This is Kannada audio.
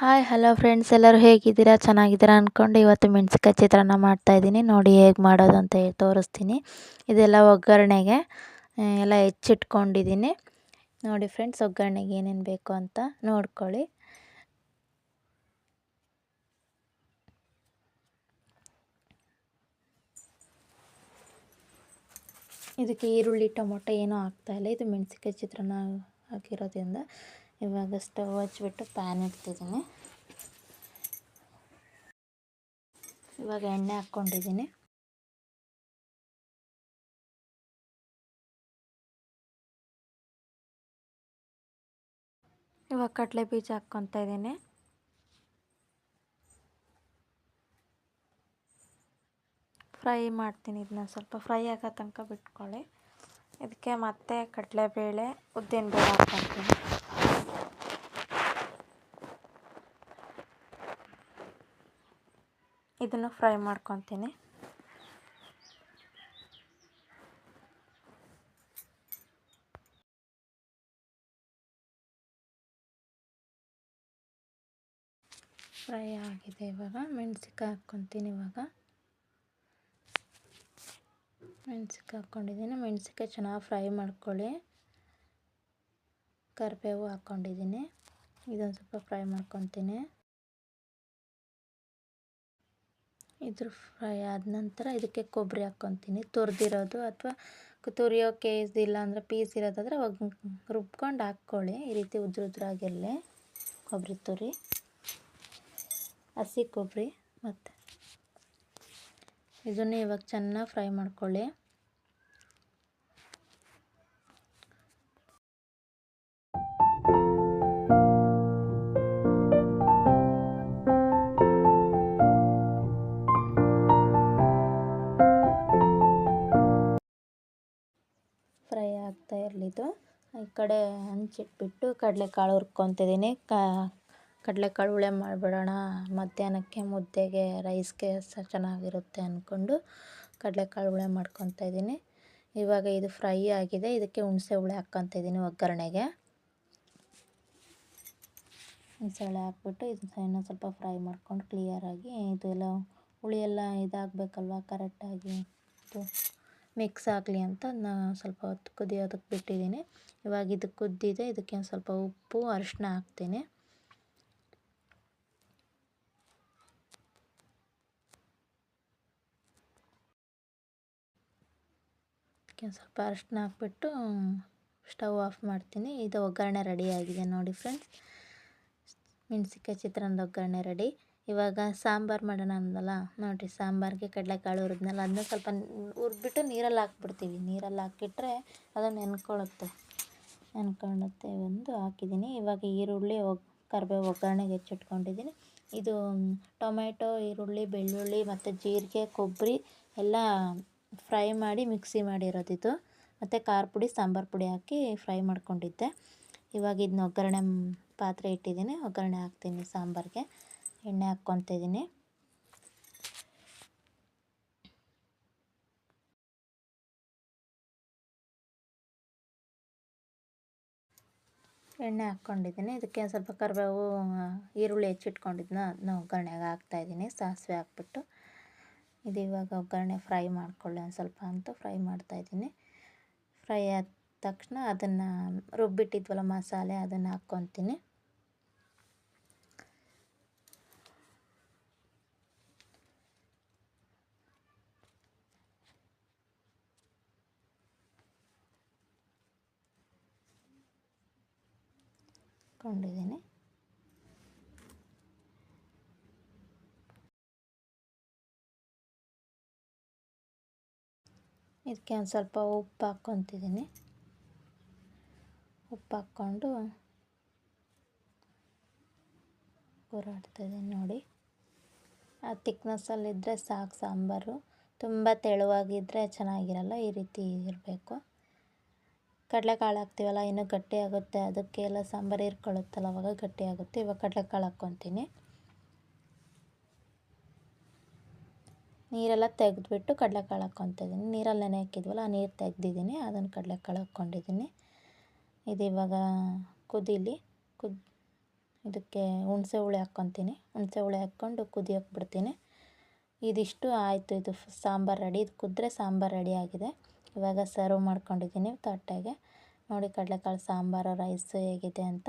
ಹಾಯ್ ಹಲೋ ಫ್ರೆಂಡ್ಸ್ ಎಲ್ಲರೂ ಹೇಗಿದ್ದೀರಾ? ಚೆನ್ನಾಗಿದ್ದೀರಾ ಅಂದ್ಕೊಂಡು ಇವತ್ತು ಮೆಣಸಿಕಾಯಿ ಚಿತ್ರಾನ್ನ ಮಾಡ್ತಾಯಿದ್ದೀನಿ ನೋಡಿ ಹೇಗೆ ಮಾಡೋದು ಅಂತ ಹೇಳಿ ತೋರಿಸ್ತೀನಿ. ಇದೆಲ್ಲ ಒಗ್ಗರಣೆಗೆ ಎಲ್ಲ ಹೆಚ್ಚಿಟ್ಕೊಂಡಿದ್ದೀನಿ. ನೋಡಿ ಫ್ರೆಂಡ್ಸ್ ಒಗ್ಗರಣೆಗೆ ಏನೇನು ಬೇಕು ಅಂತ ನೋಡ್ಕೊಳ್ಳಿ. ಇದಕ್ಕೆ ಈರುಳ್ಳಿ, ಟೊಮೊಟೊ ಏನೂ ಆಗ್ತಾಯಿಲ್ಲ ಇದು ಮೆಣಸಿಕಾಯಿ ಚಿತ್ರಾನ್ನ ಹಾಕಿರೋದ್ರಿಂದ ಇವಾಗ ಸ್ಟವ್ ಹಚ್ಬಿಟ್ಟು ಪ್ಯಾನ್ ಇಡ್ತಿದ್ದೀನಿ. ಇವಾಗ ಎಣ್ಣೆ ಹಾಕ್ಕೊಂಡಿದ್ದೀನಿ. ಇವಾಗ ಕಡಲೆ ಬೀಜ ಹಾಕ್ಕೊತಾ ಇದ್ದೀನಿ. ಫ್ರೈ ಮಾಡ್ತೀನಿ ಇದನ್ನ ಸ್ವಲ್ಪ. ಫ್ರೈ ಆಗೋ ತನಕ ಬಿಟ್ಕೊಳ್ಳಿ. ಇದಕ್ಕೆ ಮತ್ತೆ ಕಡಲೆಬೇಳೆ, ಉದ್ದಿನಬೇಳೆ ಹಾಕ್ಕೊತೀನಿ. ಇದನ್ನು ಫ್ರೈ ಮಾಡ್ಕೊತೀನಿ. ಫ್ರೈ ಆಗಿದೆ ಇವಾಗ. ಮೆಣಸಿಕಾಯಿ ಹಾಕ್ಕೊತೀನಿ ಇವಾಗ. ಮೆಣ್ಸಿಕಾಯಿ ಹಾಕ್ಕೊಂಡಿದ್ದೀನಿ. ಮೆಣಸಿಕಾಯಿ ಚೆನ್ನಾಗಿ ಫ್ರೈ ಮಾಡ್ಕೊಳ್ಳಿ. ಕರಿಬೇವು ಹಾಕ್ಕೊಂಡಿದ್ದೀನಿ. ಇದೊಂದು ಸ್ವಲ್ಪ ಫ್ರೈ ಮಾಡ್ಕೊತೀನಿ. ಇದ್ರ ಫ್ರೈ ಆದ ನಂತರ ಇದಕ್ಕೆ ಕೊಬ್ಬರಿ ಹಾಕ್ಕೊತೀನಿ. ತುರಿದಿರೋದು ಅಥವಾ ತುರಿಯೋಕೆ ಇದಿಲ್ಲ ಅಂದರೆ ಪೀಸ್ ಇರೋದಾದರೆ ಅವಾಗ ರುಬ್ಕೊಂಡು ಹಾಕ್ಕೊಳ್ಳಿ. ಈ ರೀತಿ ಉದ್ರ ಉದ್ರಾಗಿರಲಿ ಕೊಬ್ಬರಿ ತುರಿ, ಹಸಿ ಕೊಬ್ಬರಿ ಮತ್ತು ಇದನ್ನು ಇವಾಗ ಚೆನ್ನಾಗಿ ಫ್ರೈ ಮಾಡ್ಕೊಳ್ಳಿ. ಫ್ರೈ ಆಗ್ತಾ ಇರಲಿದ್ದು ಈ ಕಡೆ ಹಂಚಿಟ್ಬಿಟ್ಟು ಕಡಲೆಕಾಳು ಹುರ್ಕೊತಿದ್ದೀನಿ ಕಡಲೆಕಾಳು ಹುಳಿ ಮಾಡಿಬಿಡೋಣ. ಮಧ್ಯಾಹ್ನಕ್ಕೆ ಮುದ್ದೆಗೆ ರೈಸ್ಗೆ ಸಹ ಚೆನ್ನಾಗಿರುತ್ತೆ ಅಂದ್ಕೊಂಡು ಕಡಲೆಕಾಳು ಹುಳಿ ಮಾಡ್ಕೊತಾ ಇದ್ದೀನಿ. ಇವಾಗ ಇದು ಫ್ರೈ ಆಗಿದೆ. ಇದಕ್ಕೆ ಹುಣಸೆ ಹುಳಿ ಹಾಕ್ಕೊತ ಇದ್ದೀನಿ ಒಗ್ಗರಣೆಗೆ. ಹುಣಸೆ ಹುಳಿ ಹಾಕ್ಬಿಟ್ಟು ಇದನ್ನ ಸ್ವಲ್ಪ ಫ್ರೈ ಮಾಡ್ಕೊಂಡು ಕ್ಲಿಯರಾಗಿ ಇದೆಲ್ಲ ಹುಳಿ ಎಲ್ಲ ಇದಾಗಬೇಕಲ್ವ ಕರೆಕ್ಟಾಗಿ? ಮಿಕ್ಸ್ ಆಗಲಿ ಅಂತ ನಾನು ಸ್ವಲ್ಪ ಹೊತ್ತು ಕುದಿಯೋದಕ್ಕೆ ಬಿಟ್ಟಿದ್ದೀನಿ. ಇವಾಗ ಇದು ಕುದ್ದಿದೆ, ಇದಕ್ಕೆ ಒಂದು ಸ್ವಲ್ಪ ಉಪ್ಪು ಅರಿಶಿನ ಹಾಕ್ತೀನಿ. ಅದಕ್ಕೆ ಸ್ವಲ್ಪ ಅರಿಶಿನ ಹಾಕ್ಬಿಟ್ಟು ಸ್ಟವ್ ಆಫ್ ಮಾಡ್ತೀನಿ. ಇದು ಒಗ್ಗರಣೆ ರೆಡಿ ಆಗಿದೆ ನೋಡಿ ಫ್ರೆಂಡ್ಸ್. ಮೆಣಸಿಕಾಯಿ ಚಿತ್ರಾನ್ನದ ಒಗ್ಗರಣೆ ರೆಡಿ. ಇವಾಗ ಸಾಂಬಾರು ಮಾಡೋಣ ಅಂದಲ್ಲ ನೋಡಿರಿ ಸಾಂಬಾರಿಗೆ ಕಡಲೆಕಾಳು ಹುರಿದ್ನಲ್ಲ, ಅದನ್ನ ಸ್ವಲ್ಪ ಹುರಿದ್ಬಿಟ್ಟು ನೀರಲ್ಲಿ ಹಾಕ್ಬಿಡ್ತೀವಿ. ನೀರಲ್ಲಿ ಹಾಕಿಟ್ರೆ ಅದು ನೆನ್ಕೊಳ್ಳುತ್ತೆ ನೆನ್ಕೊಳ್ಳುತ್ತೆ ಒಂದು ಹಾಕಿದ್ದೀನಿ. ಇವಾಗ ಈರುಳ್ಳಿ ಒಗ್ ಕರಿಬೇವು ಒಗ್ಗರಣೆಗೆ ಹೆಚ್ಚಿಟ್ಕೊಂಡಿದ್ದೀನಿ. ಇದು ಟೊಮೆಟೊ ಈರುಳ್ಳಿ, ಬೆಳ್ಳುಳ್ಳಿ ಮತ್ತು ಜೀರಿಗೆ, ಕೊಬ್ಬರಿ ಎಲ್ಲ ಫ್ರೈ ಮಾಡಿ ಮಿಕ್ಸಿ ಮಾಡಿರೋದಿದು. ಮತ್ತು ಖಾರ ಪುಡಿ, ಸಾಂಬಾರು ಪುಡಿ ಹಾಕಿ ಫ್ರೈ ಮಾಡ್ಕೊಂಡಿದ್ದೆ. ಇವಾಗ ಇದನ್ನ ಒಗ್ಗರಣೆ ಪಾತ್ರೆ ಇಟ್ಟಿದ್ದೀನಿ. ಒಗ್ಗರಣೆ ಹಾಕ್ತೀನಿ ಸಾಂಬಾರಿಗೆ. ಎಣ್ಣೆ ಹಾಕ್ಕೊತ ಇದ್ದೀನಿ ಎಣ್ಣೆ ಹಾಕ್ಕೊಂಡಿದ್ದೀನಿ. ಇದಕ್ಕೆ ಸ್ವಲ್ಪ ಕರಿಬೇವು, ಈರುಳ್ಳಿ ಹೆಚ್ಚಿಟ್ಕೊಂಡಿದ್ನ ಅದನ್ನ ಒಗ್ಗರಣೆಗೆ ಹಾಕ್ತಾಯಿದ್ದೀನಿ ಸಾಸಿವೆ ಹಾಕ್ಬಿಟ್ಟು. ಇದು ಇವಾಗ ಒಗ್ಗರಣೆ ಫ್ರೈ ಮಾಡ್ಕೊಳ್ಳಿ ಒಂದು ಸ್ವಲ್ಪ ಅಂತೂ ಫ್ರೈ ಮಾಡ್ತಾಯಿದ್ದೀನಿ ಫ್ರೈ ಆದ ತಕ್ಷಣ ಅದನ್ನು ರುಬ್ಬಿಟ್ಟಿದ್ವಲ್ಲ ಮಸಾಲೆ, ಅದನ್ನು ಹಾಕ್ಕೊತೀನಿ. ಹಾಕ್ಕೊಂಡಿದ್ದೀನಿ ಇದಕ್ಕೆ ಒಂದು ಸ್ವಲ್ಪ ಉಪ್ಪು ಹಾಕ್ಕೊತಿದ್ದೀನಿ. ಉಪ್ಪು ಹಾಕ್ಕೊಂಡು ಹೋರಾಡ್ತಾಯಿದ್ದೀನಿ ನೋಡಿ. ಆ ತಿಕ್ನೆಸ್ಸಲ್ಲಿದ್ದರೆ ಸಾಕು ಸಾಂಬಾರು. ತುಂಬ ತೆಳುವಾಗಿದ್ದರೆ ಚೆನ್ನಾಗಿರಲ್ಲ, ಈ ರೀತಿ ಇರಬೇಕು. ಕಡಲೆಕಾಳು ಹಾಕ್ತೀವಲ್ಲ, ಇನ್ನೂ ಗಟ್ಟಿ ಆಗುತ್ತೆ, ಅದಕ್ಕೆಲ್ಲ ಸಾಂಬಾರು ಹೀರ್ಕೊಳ್ಳುತ್ತಲ್ಲ ಅವಾಗ ಗಟ್ಟಿ ಆಗುತ್ತೆ. ಇವಾಗ ಕಡಲೆಕಾಳು ಹಾಕ್ಕೊತೀನಿ. ನೀರೆಲ್ಲ ತೆಗೆದ್ಬಿಟ್ಟು ಕಡಲೆಕಾಳು ಹಾಕ್ಕೊತಿದ್ದೀನಿ. ನೀರಲ್ಲಿ ನೆನೆ ಹಾಕಿದ್ವಲ್ಲ, ಆ ನೀರು ತೆಗ್ದಿದ್ದೀನಿ. ಅದನ್ನು ಕಡಲೆಕಾಳು ಹಾಕ್ಕೊಂಡಿದ್ದೀನಿ. ಇದು ಇವಾಗ ಕುದೀಲಿ, ಕುದ್, ಇದಕ್ಕೆ ಹುಣಸೆ ಹುಳಿ ಹಾಕ್ಕೊತೀನಿ. ಹುಣಸೆ ಹುಳಿ ಹಾಕ್ಕೊಂಡು ಕುದಿಯೋಕೆ ಬಿಡ್ತೀನಿ. ಇದಿಷ್ಟು ಆಯಿತು, ಇದು ಸಾಂಬಾರು ರೆಡಿ. ಇದು ಕುದ್ರೆ ಸಾಂಬಾರು ರೆಡಿ ಆಗಿದೆ. ಇವಾಗ ಸರ್ವ್ ಮಾಡ್ಕೊಂಡಿದ್ದೀನಿ ತಟ್ಟೆಗೆ. ನೋಡಿ ಕಡಲೆಕಾಳು ಸಾಂಬಾರು ರೈಸು ಹೇಗಿದೆ ಅಂತ.